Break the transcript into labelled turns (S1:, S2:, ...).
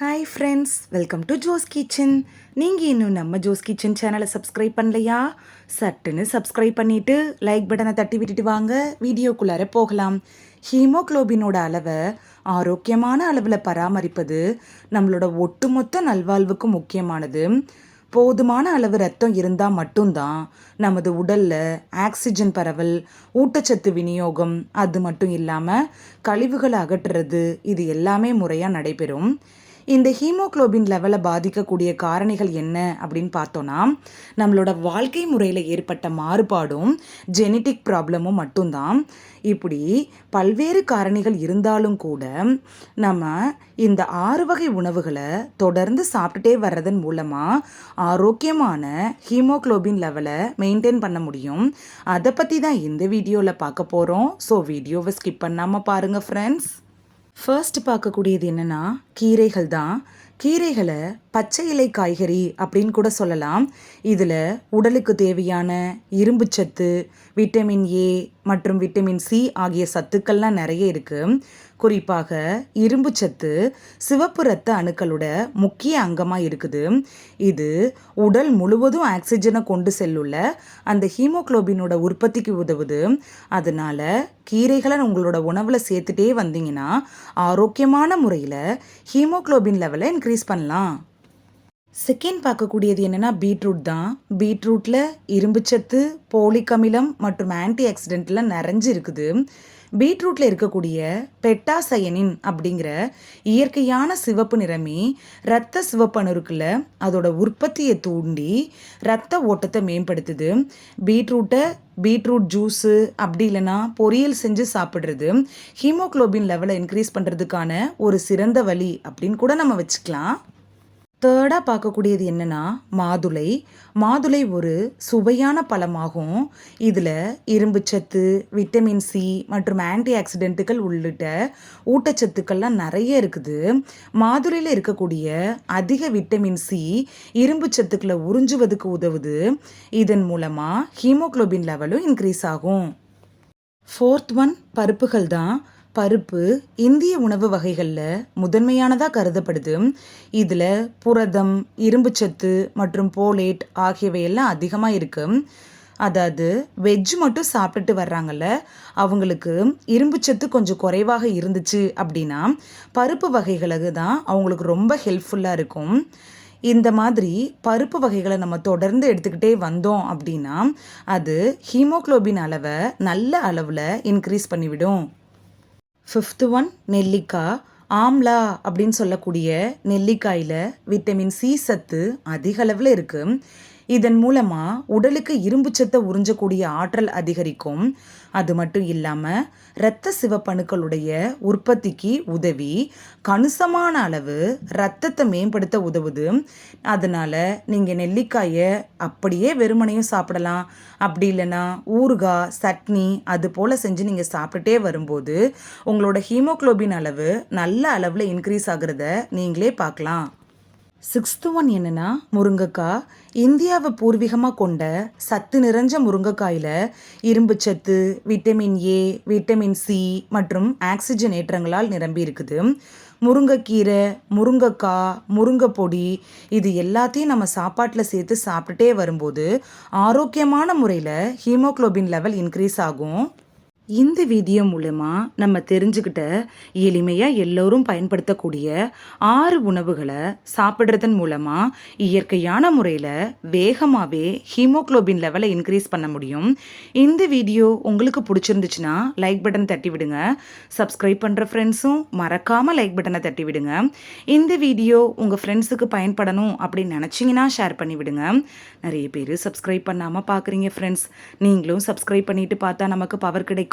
S1: Hi friends welcome to Jo's kitchen நீங்கள் இன்னும் நம்ம ஜோஸ் கிச்சன் சேனலை சப்ஸ்கிரைப் பண்ணலையா? சட்டுன்னு சப்ஸ்கிரைப் பண்ணிவிட்டு லைக் பட்டனை தட்டி விட்டுட்டு வாங்க. வீடியோக்குள்ளார போகலாம். ஹீமோக்ளோபினோட அளவை ஆரோக்கியமான அளவில் பராமரிப்பது நம்மளோட ஒட்டுமொத்த நல்வாழ்வுக்கும் முக்கியமானது. போதுமான அளவு ரத்தம் இருந்தால் மட்டும்தான் நமது உடலில் ஆக்சிஜன் பரவல் ஊட்டச்சத்து விநியோகம் அது மட்டும் இல்லாமல் கழிவுகளை அகற்றுறது இது எல்லாமே முறையாக நடைபெறும். இந்த ஹீமோக்ளோபின் லெவலை பாதிக்கக்கூடிய காரணிகள் என்ன அப்படின்னு பார்த்தோன்னா நம்மளோட வாழ்க்கை முறையில் ஏற்பட்ட மாறுபாடும் ஜெனட்டிக் ப்ராப்ளமும் மட்டும்தான். இப்படி பல்வேறு காரணிகள் இருந்தாலும் கூட நம்ம இந்த ஆறு வகை உணவுகளை தொடர்ந்து சாப்பிட்டுட்டே வர்றதன் மூலமாக ஆரோக்கியமான ஹீமோக்ளோபின் லெவலை மெயின்டைன் பண்ண முடியும். அதை பற்றி தான் இந்த வீடியோவில் பார்க்க போகிறோம் ஸோ வீடியோவை ஸ்கிப் பண்ணாமல் பாருங்கள் ஃப்ரெண்ட்ஸ் ஃபர்ஸ்ட் பார்க்கக்கூடியது என்னென்னா கீரைகள் தான். கீரைகளை பச்சை இலை காய்கறி அப்படின்னு கூட சொல்லலாம். இதில் உடலுக்கு தேவையான இரும்புச்சத்து விட்டமின் ஏ மற்றும் விட்டமின் சி ஆகிய சத்துக்கள்லாம் நிறைய இருக்குது குறிப்பாக இரும்பு சத்து சிவப்பு இரத்த அணுக்களோட முக்கிய அங்கமாக இருக்குது. இது உடல் முழுவதும் ஆக்சிஜனை கொண்டு செல்லுள்ள அந்த ஹீமோக்ளோபினோட உற்பத்திக்கு உதவுது. அதனால கீரைகளை உங்களோட உணவில் சேர்த்துட்டே வந்தீங்கன்னா ஆரோக்கியமான முறையில் ஹீமோக்ளோபின் லெவலை இன்க்ரீஸ் பண்ணலாம். செகண்ட் பார்க்கக்கூடியது என்னென்னா பீட்ரூட் தான். பீட்ரூட்டில் இரும்புச்சத்து போலிக் அமிலம் மற்றும் ஆன்டி ஆக்சிடென்ட்லாம் நிறைஞ்சு இருக்குது. பீட்ரூட்டில் இருக்கக்கூடிய பெட்டாசயனின் அப்படிங்கிற இயற்கையான சிவப்பு நிறமி இரத்த சிவப்பணு அதோட உற்பத்தியை தூண்டி இரத்த ஓட்டத்தை மேம்படுத்துது. பீட்ரூட்டை பீட்ரூட் ஜூஸு அப்படி இல்லைன்னா பொரியல் செஞ்சு சாப்பிட்றது ஹீமோக்ளோபின் லெவலை இன்க்ரீஸ் பண்ணுறதுக்கான ஒரு சிறந்த வழி அப்படின்னு கூட நம்ம வச்சுக்கலாம். தேர்டாக பார்க்கக்கூடியது என்னென்னா மாதுளை. மாதுளை ஒரு சுவையான பழமாகும். இதில் இரும்புச்சத்து விட்டமின் சி மற்றும் ஆன்டி ஆக்சிடென்ட்டுகள் உள்ளிட்ட ஊட்டச்சத்துக்கள்லாம் நிறைய இருக்குது. மாதுளையில் இருக்கக்கூடிய அதிக விட்டமின் சி இரும்பு சத்துக்களை உறிஞ்சுவதுக்கு உதவுது. இதன் மூலமாக ஹீமோக்ளோபின் லெவலும் இன்க்ரீஸ் ஆகும். ஃபோர்த் ஒன் பருப்புகள் தான். பருப்பு இந்திய உணவு வகைகளில் முதன்மையானதாக கருதப்படுது. இதில் புரதம் இரும்புச்சத்து மற்றும் போலேட் ஆகியவையெல்லாம் அதிகமாக இருக்குது அதாவது வெஜ் மட்டும் சாப்பிட்டுட்டு வர்றாங்கல்ல அவங்களுக்கு இரும்புச்சத்து கொஞ்சம் குறைவாக இருந்துச்சு அப்படின்னா பருப்பு வகைகளுக்கு தான் அவங்களுக்கு ரொம்ப ஹெல்ப்ஃபுல்லாக இருக்கும். இந்த மாதிரி பருப்பு வகைகளை நம்ம தொடர்ந்து எடுத்துக்கிட்டே வந்தோம் அப்படின்னா அது ஹீமோக்ளோபின் அளவை நல்ல அளவில் இன்க்ரீஸ் பண்ணிவிடும். ஃபிஃப்த்து ஒன் நெல்லிக்காய் ஆம்லா அப்படின்னு சொல்லக்கூடிய நெல்லிக்காயில் விட்டமின் சி சத்து அதிக அளவில் இருக்குது இதன் மூலமாக உடலுக்கு இரும்பு சத்தை உறிஞ்சக்கூடிய ஆற்றல் அதிகரிக்கும். அது மட்டும் இல்லாமல் இரத்த சிவப்பணுக்களுடைய உற்பத்திக்கு உதவி. கணிசமான அளவு ரத்தத்தை மேம்படுத்த உதவுது. அதனால் நீங்கள் நெல்லிக்காயை அப்படியே வெறுமனையும் சாப்பிடலாம். அப்படி இல்லைன்னா ஊறுகாய் சட்னி அது போல் செஞ்சு நீங்கள் சாப்பிட்டுட்டே வரும்போது உங்களோட ஹீமோக்ளோபின் அளவு நல்ல அளவில் இன்க்ரீஸ் ஆகிறத நீங்களே பார்க்கலாம். சிக்ஸ்த்து ஒன் என்னென்னா முருங்கைக்காய் இந்தியாவை பூர்வீகமாக கொண்ட சத்து நிறைஞ்ச முருங்கைக்காயில் இரும்பு சத்து விட்டமின் ஏ விட்டமின் சி மற்றும் ஆக்சிஜன் ஏற்றங்களால் நிரம்பி இருக்குது. முருங்கைக்கீரை முருங்கைக்காய் முருங்கைப்பொடி இது எல்லாத்தையும் நம்ம சாப்பாட்டில் சேர்த்து சாப்பிட்டுட்டே வரும்போது ஆரோக்கியமான முறையில் ஹீமோக்ளோபின் லெவல் இன்க்ரீஸ் ஆகும். இந்த வீடியோ மூலமா நம்ம தெரிஞ்சுக்கிட்ட எளிமையாக எல்லோரும் பயன்படுத்தக்கூடிய ஆறு உணவுகளை சாப்பிட்றதன் மூலமாக இயற்கையான முறையில் வேகமாகவே ஹீமோக்ளோபின் லெவலை இன்க்ரீஸ் பண்ண முடியும். இந்த வீடியோ உங்களுக்கு பிடிச்சிருந்துச்சுன்னா லைக் பட்டன் தட்டி விடுங்க. சப்ஸ்கிரைப் பண்ணுற ஃப்ரெண்ட்ஸும் மறக்காமல் லைக் பட்டனை தட்டி விடுங்க. இந்த வீடியோ உங்கள் ஃப்ரெண்ட்ஸுக்கு பயன்படணும் அப்படின்னு நினச்சிங்கன்னா ஷேர் பண்ணி விடுங்க. நிறைய பேர் சப்ஸ்கிரைப் பண்ணாமல் பார்க்குறீங்க ஃப்ரெண்ட்ஸ் நீங்களும் சப்ஸ்கிரைப் பண்ணிட்டு பார்த்தா நமக்கு பவர் கிடைக்கும்.